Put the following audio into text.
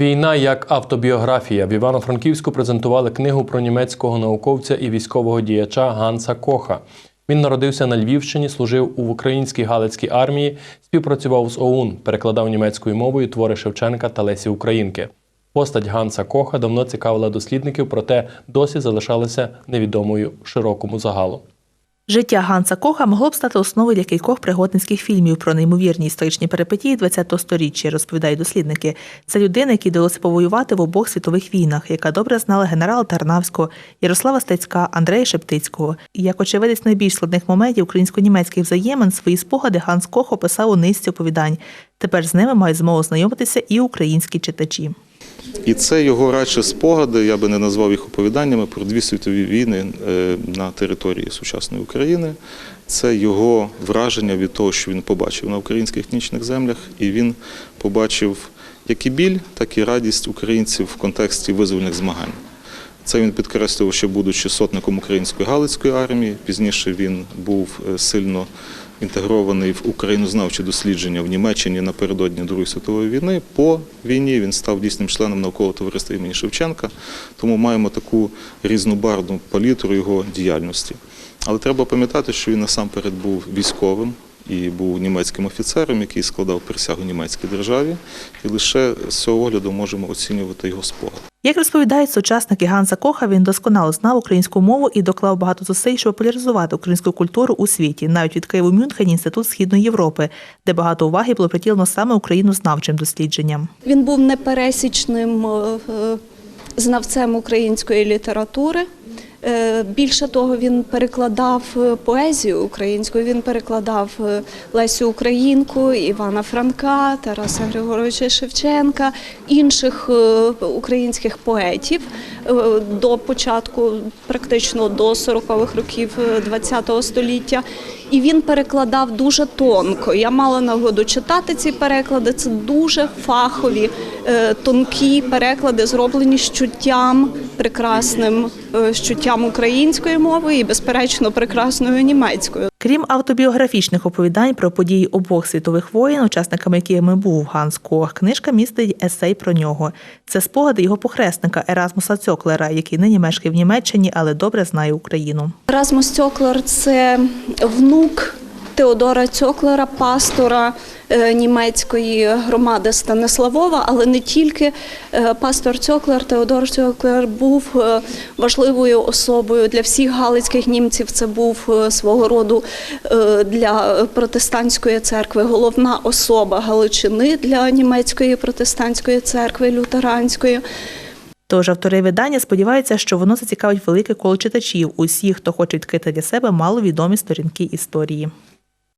Війна як автобіографія в Івано-Франківську презентували книгу про німецького науковця і військового діяча Ганса Коха. Він народився на Львівщині, служив у українській Галицькій армії, співпрацював з ОУН, перекладав німецькою мовою твори Шевченка та Лесі Українки. Постать Ганса Коха давно цікавила дослідників, проте досі залишалася невідомою широкому загалу. Життя Ганса Коха могло б стати основою для кількох пригодницьких фільмів про неймовірні історичні перипетії ХХ століття, розповідають дослідники. Це людина, якій вдалося повоювати в обох світових війнах, яка добре знала генерала Тарнавського, Ярослава Стецька, Андрея Шептицького. І як очевидець найбільш складних моментів українсько-німецьких взаємин, свої спогади Ганс Кох описав у низці оповідань. Тепер з ними мають змогу знайомитися і українські читачі. І це його радше спогади, я би не назвав їх оповіданнями про дві світові війни е, на території сучасної України. Це його враження від того, що він побачив на українських етнічних землях, і він побачив як і біль, так і радість українців в контексті визвольних змагань. Це він підкреслював, ще будучи сотником української Галицької армії. Пізніше він був е, сильно інтегрований в українознавчі дослідження в Німеччині напередодні Другої світової війни. По війні він став дійсним членом наукового товариства імені Шевченка, тому маємо таку різнобарну палітру його діяльності. Але треба пам'ятати, що він насамперед був військовим і був німецьким офіцером, який складав присягу німецькій державі, і лише з цього огляду можемо оцінювати його спогад. Як розповідають сучасники Ганса Коха, він досконало знав українську мову і доклав багато зусиль, щоб популяризувати українську культуру у світі. Навіть відкрив у Мюнхені інститут Східної Європи, де багато уваги було приділено саме українознавчим дослідженням. Він був непересічним е, е, знавцем української літератури. Е, Більше того, він перекладав е, поезію українську. Він перекладав е, Лесю Українку, Івана Франка, Тараса Григоровича Шевченка, інших українських поетів до початку, практично до 40-х років ХХ століття. І він перекладав дуже тонко. Я мала нагоду читати ці переклади. Це дуже фахові, е, тонкі переклади, зроблені з чуттям прекрасним, е, з чуттям української мови і, безперечно, прекрасною німецькою. Крім автобіографічних оповідань про події обох світових воєн, учасниками якими був Ганс Кох, книжка містить есей про нього. Це спогади його похресника Еразмуса Цьоклера, який нині мешкає в Німеччині, але добре знає Україну. Еразмус Цьоклер – це внук Теодора Цьоклера, пастора е, німецької громади Станиславова, але не тільки Е, пастор Цьоклер, Теодор Цьоклер був е, важливою особою для всіх галицьких німців. Це був свого роду для протестантської церкви головна особа Галичини для німецької протестантської церкви лютеранської. Тож автори видання сподіваються, що воно зацікавить велике коло читачів, усіх, хто хоче відкрити для себе маловідомі сторінки історії.